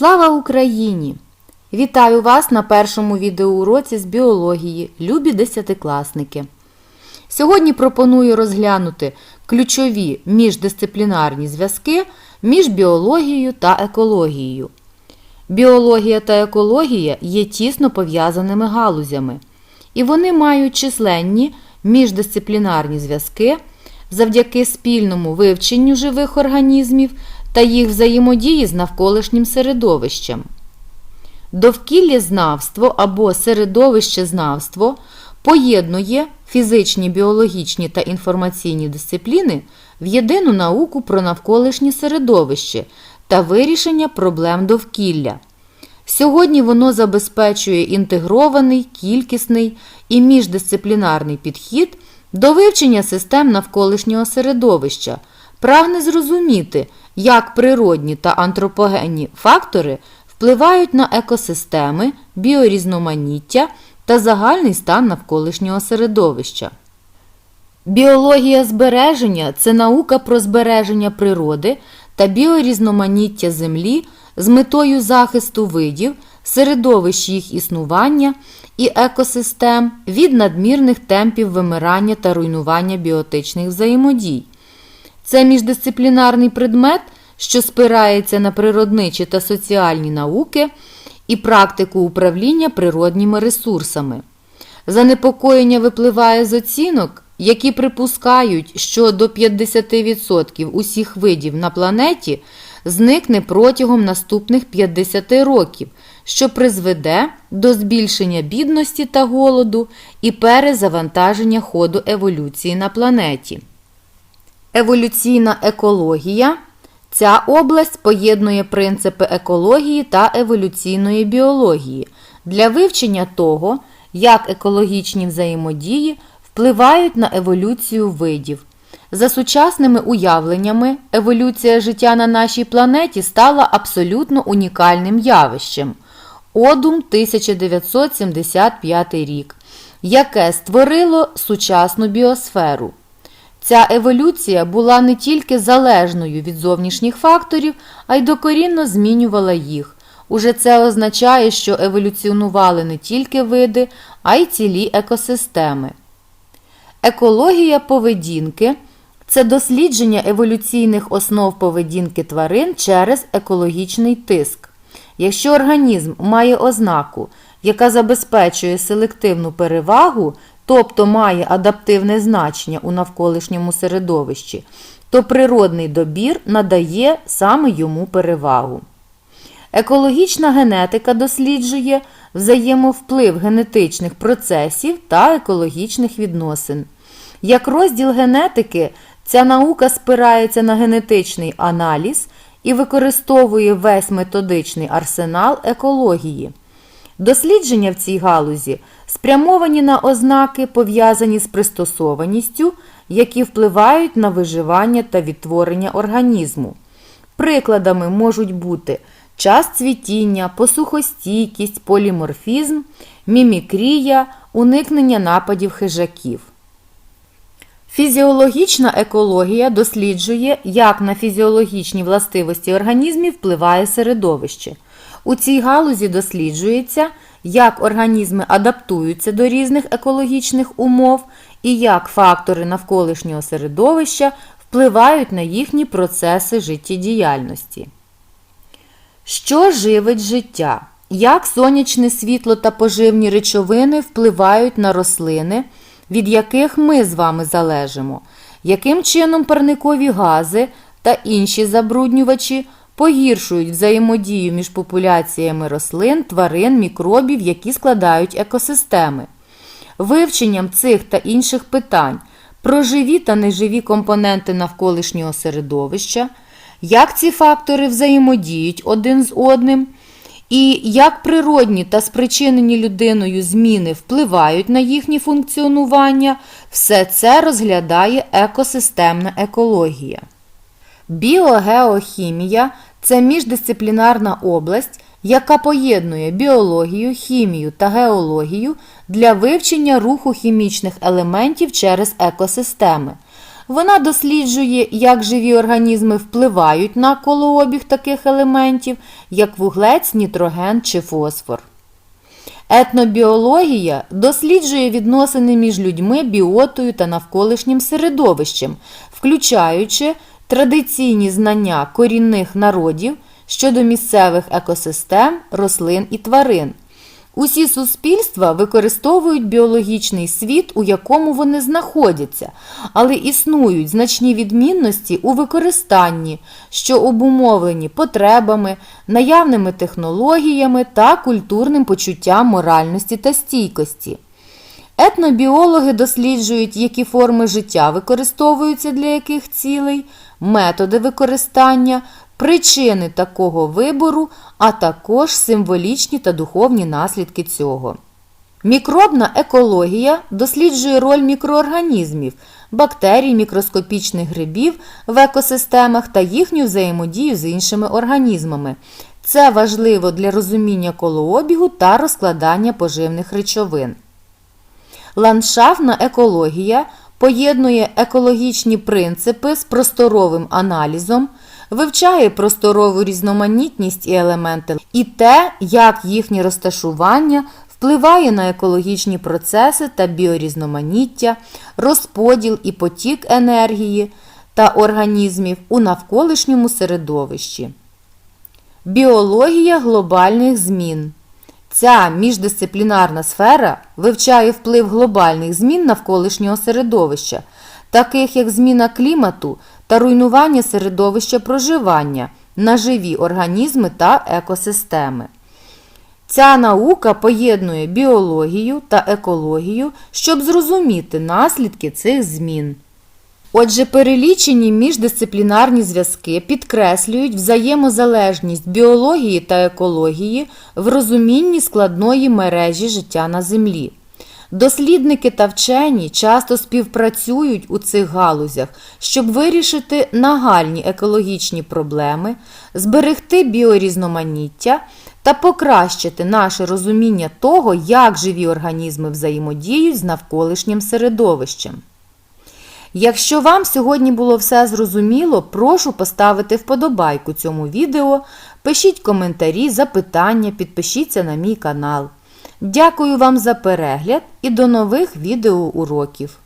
Слава Україні! Вітаю вас на першому відеоуроці з біології, любі десятикласники. Сьогодні пропоную розглянути ключові міждисциплінарні зв'язки між біологією та екологією. Біологія та екологія є тісно пов'язаними галузями, і вони мають численні міждисциплінарні зв'язки завдяки спільному вивченню живих організмів та їх взаємодії з навколишнім середовищем. Довкіллєзнавство або середовищезнавство поєднує фізичні, біологічні та інформаційні дисципліни в єдину науку про навколишнє середовище та вирішення проблем довкілля. Сьогодні воно забезпечує інтегрований, кількісний і міждисциплінарний підхід до вивчення систем навколишнього середовища, прагне зрозуміти, як природні та антропогенні фактори впливають на екосистеми, біорізноманіття та загальний стан навколишнього середовища. Біологія збереження це наука про збереження природи та біорізноманіття землі з метою захисту видів, середовищ їх існування і екосистем від надмірних темпів вимирання та руйнування біотичних взаємодій. Це міждисциплінарний предмет, що спирається на природничі та соціальні науки і практику управління природніми ресурсами. Занепокоєння випливає з оцінок, які припускають, що до 50% усіх видів на планеті зникне протягом наступних 50 років, що призведе до збільшення бідності та голоду і перезавантаження ходу еволюції на планеті. Еволюційна екологія. Ця область поєднує принципи екології та еволюційної біології для вивчення того, як екологічні взаємодії впливають на еволюцію видів. За сучасними уявленнями, еволюція життя на нашій планеті стала абсолютно унікальним явищем. Одум 1975 рік, яке створило сучасну біосферу. Ця еволюція була не тільки залежною від зовнішніх факторів, а й докорінно змінювала їх. Уже це означає, що еволюціонували не тільки види, а й цілі екосистеми. Екологія поведінки це дослідження еволюційних основ поведінки тварин через екологічний тиск. Якщо організм має ознаку, яка забезпечує селективну перевагу, тобто має адаптивне значення у навколишньому середовищі, то природний добір надає саме йому перевагу. Екологічна генетика досліджує взаємовплив генетичних процесів та екологічних відносин. Як розділ генетики, ця наука спирається на генетичний аналіз і використовує весь методичний арсенал екології. Дослідження в цій галузі спрямовані на ознаки, пов'язані з пристосованістю, які впливають на виживання та відтворення організму. Прикладами можуть бути час цвітіння, посухостійкість, поліморфізм, мімікрія, уникнення нападів хижаків. Фізіологічна екологія досліджує, як на фізіологічні властивості організмів впливає середовище. У цій галузі досліджується, як організми адаптуються до різних екологічних умов і як фактори навколишнього середовища впливають на їхні процеси життєдіяльності. Що живить життя? Як сонячне світло та поживні речовини впливають на рослини, від яких ми з вами залежимо? Яким чином парникові гази та інші забруднювачі погіршують взаємодію між популяціями рослин, тварин, мікробів, які складають екосистеми? Вивченням цих та інших питань про живі та неживі компоненти навколишнього середовища, як ці фактори взаємодіють один з одним, і як природні та спричинені людиною зміни впливають на їхнє функціонування, все це розглядає екосистемна екологія. Біогеохімія це міждисциплінарна область, яка поєднує біологію, хімію та геологію для вивчення руху хімічних елементів через екосистеми. Вона досліджує, як живі організми впливають на колообіг таких елементів, як вуглець, нітроген чи фосфор. Етнобіологія досліджує відносини між людьми, біотою та навколишнім середовищем, включаючи традиційні знання корінних народів щодо місцевих екосистем, рослин і тварин. Усі суспільства використовують біологічний світ, у якому вони знаходяться, але існують значні відмінності у використанні, що обумовлені потребами, наявними технологіями та культурним почуттям моральності та стійкості. Етнобіологи досліджують, які форми життя використовуються для яких цілей, методи використання, причини такого вибору, а також символічні та духовні наслідки цього. Мікробна екологія досліджує роль мікроорганізмів, бактерій, мікроскопічних грибів в екосистемах та їхню взаємодію з іншими організмами. Це важливо для розуміння колообігу та розкладання поживних речовин. Ландшафтна екологія поєднує екологічні принципи з просторовим аналізом, вивчає просторову різноманітність і елементи і те, як їхнє розташування впливає на екологічні процеси та біорізноманіття, розподіл і потік енергії та організмів у навколишньому середовищі. Біологія глобальних змін. Ця міждисциплінарна сфера вивчає вплив глобальних змін навколишнього середовища, таких як зміна клімату та руйнування середовища проживання на живі організми та екосистеми. Ця наука поєднує біологію та екологію, щоб зрозуміти наслідки цих змін. Отже, перелічені міждисциплінарні зв'язки підкреслюють взаємозалежність біології та екології в розумінні складної мережі життя на Землі. Дослідники та вчені часто співпрацюють у цих галузях, щоб вирішити нагальні екологічні проблеми, зберегти біорізноманіття та покращити наше розуміння того, як живі організми взаємодіють з навколишнім середовищем. Якщо вам сьогодні було все зрозуміло, прошу поставити вподобайку цьому відео, пишіть коментарі, запитання, підпишіться на мій канал. Дякую вам за перегляд і до нових відеоуроків!